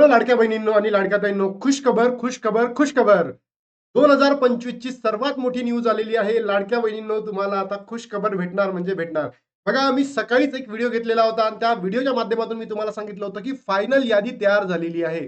तर लाडक्या बहिणींनो आणि लाडक्या ताईंनो खुश खबर खुश खबर खुश खबर दोन हजार पंचवीस ची सर्वात मोठी न्यूज आलेली आहे. लाडक्या बहिणींनो तुम्हाला आता खुश खबर भेटणार म्हणजे भेटणार. बघा मी सकाळीच एक व्हिडिओ घेतलेला होता आणि त्या व्हिडिओच्या माध्यमातून मी तुम्हाला सांगितलं होतं की फायनल यादी तयार झालेली आहे.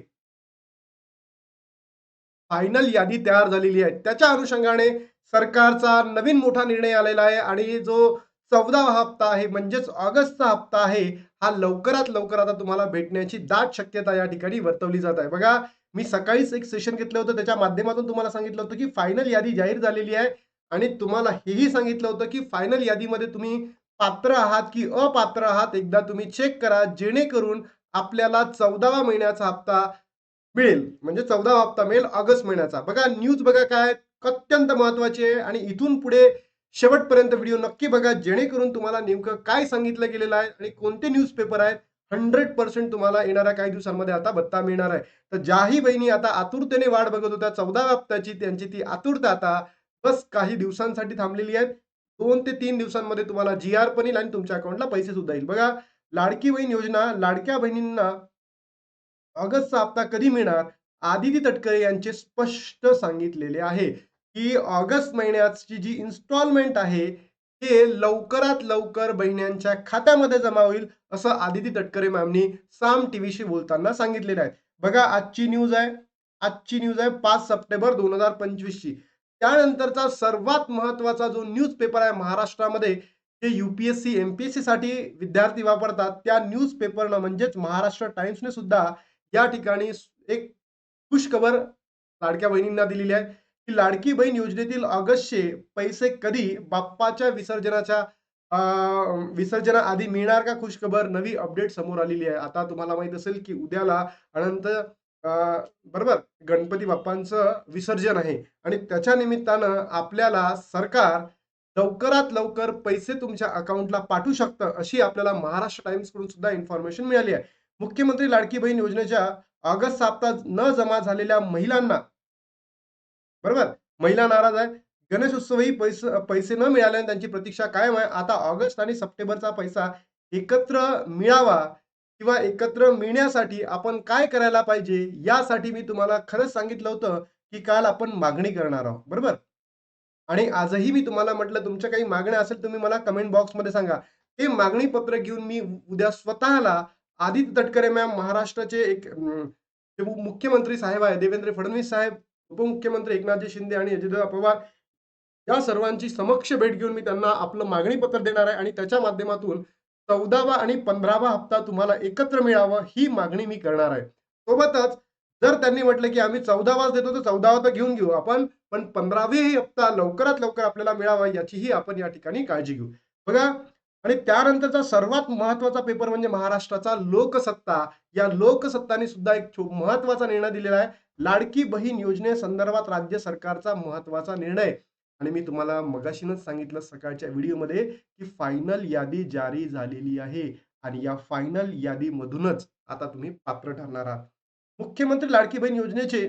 फायनल यादी तयार झालेली आहे. त्याच्या अनुषंगाने सरकारचा नवीन मोठा निर्णय आलेला आहे आणि जो चौदावा हप्ता आहे म्हणजेच ऑगस्टचा हप्ता आहे हा लवकरात लवकर आता तुम्हाला भेटण्याची दाट शक्यता या ठिकाणी वर्तवली जात आहे. बघा मी सकाळीच एक सेशन घेतलं होतं. त्याच्या माध्यमातून तुम्हाला सांगितलं होतं की फायनल यादी जाहीर झालेली आहे. आणि तुम्हाला हेही सांगितलं होतं की फायनल यादीमध्ये तुम्ही पात्र आहात की अपात्र आहात एकदा तुम्ही चेक करा जेणेकरून आपल्याला चौदावा महिन्याचा हप्ता मिळेल. म्हणजे चौदावा हप्ता मिळेल ऑगस्ट महिन्याचा. बघा न्यूज बघा काय अत्यंत महत्वाची आहे. आणि इथून पुढे शेवटपर्यंत व्हिडिओ नक्की बघा जेणेकरून तुम्हाला नेमकं काय सांगितलं गेलेलं आहे आणि कोणते न्यूजपेपर आहेत. हंड्रेड पर्सेंट तुम्हाला येणाऱ्या काही दिवसांमध्ये आता भत्ता मिळणार आहे. तर ज्याही बहिणी आता आतुरतेने वाट बघत होत्या चौदा हप्त्याची त्यांची ती आतुरता आता बस काही दिवसांसाठी थांबलेली आहे. दोन ते तीन दिवसांमध्ये तुम्हाला जी आर पण येईल आणि तुमच्या अकाउंटला पैसे सुद्धा येईल. बघा लाडकी बहीण योजना लाडक्या बहिणींना ऑगस्टचा हप्ता कधी मिळणार? आदिती तटकरे यांचे स्पष्ट सांगितलेले आहे. की ऑगस्ट महिन्याची जी इन्स्टॉलमेंट आहे हे लवकरात लवकर बहिण्यांच्या खात्यामध्ये जमा होईल असं आदिती तटकरे मॅमनी साम टीव्हीशी बोलताना सांगितलेलं आहे. बघा आजची न्यूज आहे. आजची न्यूज आहे पाच सप्टेंबर दोन हजार पंचवीसची. त्यानंतरचा सर्वात महत्त्वाचा जो न्यूज पेपर आहे महाराष्ट्रामध्ये जे युपीएससी एमपीएससी साठी विद्यार्थी वापरतात. त्या न्यूज पेपरनं म्हणजेच महाराष्ट्र टाइम्सने सुद्धा या ठिकाणी एक खुशखबर लाडक्या बहिणींना दिलेली आहे. लाडकी बहीण योजनेतील ऑगस्टचे पैसे कधी बाप्पाच्या विसर्जनाच्या विसर्जना आधी मिळणार का खुश खबर नवी अपडेट समोर आलेली आहे. आता तुम्हाला माहीत असेल की उद्याला अनंत बरोबर गणपती बाप्पांचं विसर्जन आहे. आणि त्याच्या निमित्तानं आपल्याला सरकार लवकरात लवकर पैसे तुमच्या अकाउंटला पाठवू शकतं अशी आपल्याला महाराष्ट्र टाइम्सकडून सुद्धा इन्फॉर्मेशन मिळाली आहे. मुख्यमंत्री लाडकी बहीण योजनेच्या ऑगस्ट हप्ता न जमा झालेल्या महिलांना बरोबर? महिला नाराज आहे. गणेशोत्सवही पैसे पैसे न मिळाल्याने त्यांची प्रतीक्षा कायम आहे. आता ऑगस्ट आणि सप्टेंबरचा पैसा एकत्र मिळावा किंवा एकत्र मिळण्यासाठी आपण काय करायला पाहिजे यासाठी मी तुम्हाला खरंच सांगितलं होतं की काल आपण मागणी करणार आहोत. बरोबर? आणि आजही मी तुम्हाला म्हटलं तुमच्या काही मागण्या असेल तुम्ही मला कमेंट बॉक्समध्ये सांगा. ते मागणी पत्र घेऊन मी उद्या स्वतःला आदित्य तटकरे मॅम महाराष्ट्राचे एक मुख्यमंत्री साहेब आहे देवेंद्र फडणवीस साहेब उपमुख्यमंत्री एकनाथजी शिंदे आणि अजितदादा पवार या सर्वांची समक्ष भेट घेऊन मी त्यांना आपलं मागणी पत्र देणार आहे आणि त्याच्या माध्यमातून चौदावा आणि पंधरावा हप्ता तुम्हाला एकत्र मिळावा ही मागणी मी करणार आहे. सोबतच जर त्यांनी म्हटलं की आम्ही चौदावाच देतो तर चौदावा तर घेऊन घेऊ आपण पण पंधरावी हप्ता लवकरात लवकर आपल्याला मिळावा याचीही आपण या ठिकाणी काळजी घेऊ. बघा आणि त्यानंतरचा सर्वात महत्त्वाचा पेपर म्हणजे महाराष्ट्राचा लोकसत्ता. या लोकसत्ताने सुद्धा एक महत्त्वाचा निर्णय दिलेला आहे. लाडकी बहीण योजनेसंदर्भात राज्य सरकारचा महत्त्वाचा निर्णय. आणि मी तुम्हाला मगाशीनच सांगितलं सकाळच्या व्हिडिओमध्ये की फायनल यादी जारी झालेली आहे. आणि या फायनल यादीमधूनच आता तुम्ही पात्र ठरणार आहात. मुख्यमंत्री लाडकी बहीण योजनेचे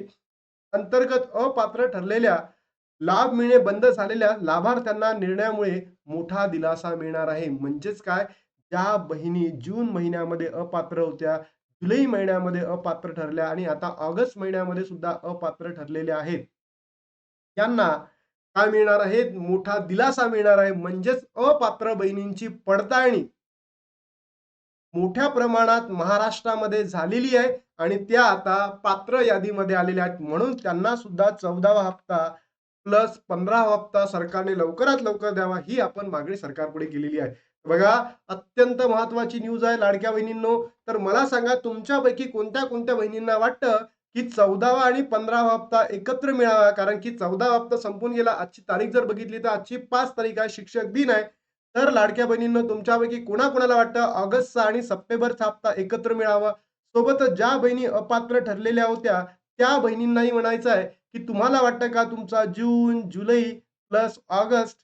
अंतर्गत अपात्र ठरलेल्या लाभ मिळणे बंद झालेल्या लाभार्थ्यांना निर्णयामुळे मोठा दिलासा मिळणार आहे. म्हणजेच काय? ज्या बहिणी जून महिन्यामध्ये अपात्र होत्या जुलै महिन्यामध्ये अपात्र ठरल्या आणि आता ऑगस्ट महिन्यामध्ये सुद्धा अपात्र ठरलेले आहेत. यांना काय मिळणार आहे? मोठा दिलासा मिळणार आहे. म्हणजेच अपात्र बहिणींची पडताळणी. मोठ्या प्रमाणात महाराष्ट्रामध्ये झालेली आहे आणि त्या आता पात्र यादीमध्ये आलेल्या आहेत. म्हणून त्यांना सुद्धा चौदावा हप्ता प्लस पंधरावा हप्ता सरकारने लवकरात लवकर द्यावा ही आपण मागणी सरकारपुढे केलेली आहे. बघा अत्यंत महत्वाची न्यूज आहे लाडक्या बहिणींनो. तर मला सांगा तुमच्यापैकी कोणत्या कोणत्या बहिणींना वाटतं की चौदावा आणि पंधरावा हप्ता एकत्र मिळावा? कारण की चौदावा हप्ता संपून गेला आजची तारीख जर बघितली तर आजची पाच तारीख आहे शिक्षक दिन आहे. तर लाडक्या बहिणींनो तुमच्यापैकी कोणाकोणाला वाटतं? ऑगस्टचा आणि सप्टेंबरचा हप्ता एकत्र मिळावा. सोबतच ज्या बहिणी अपात्र ठरलेल्या होत्या त्या बहिणींनाही म्हणायचं आहे की तुम्हाला वाटतं का तुमचा जून जुलै प्लस ऑगस्ट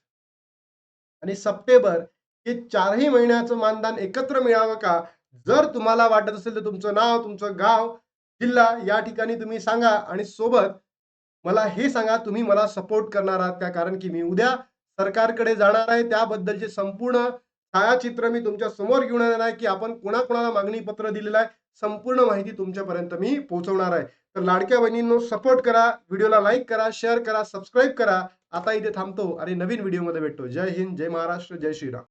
आणि सप्टेंबर की चारही महिन्याचं मानधन एकत्र मिळावं का? जर तुम्हाला वाटत असेल तर तुमचं नाव तुमचं गाव जिल्हा या ठिकाणी तुम्ही सांगा आणि सोबत मला हे सांगा तुम्ही मला सपोर्ट करणार आहात का? कारण की मी उद्या सरकारकडे जाणार आहे. त्याबद्दलचे संपूर्ण छायाचित्र मी तुमच्यासमोर घेऊन येणार आहे की आपण कोणाकोणाला मागणी पत्र दिलेलं आहे संपूर्ण माहिती तुमच्यापर्यंत मी पोहोचवणार आहे. तर लाडक्या बहिणींनो सपोर्ट करा व्हिडिओला लाईक करा शेअर करा सबस्क्राईब करा. आता इथे थांबतो आणि नवीन व्हिडिओमध्ये भेटतो. जय हिंद जय महाराष्ट्र जय श्रीराम.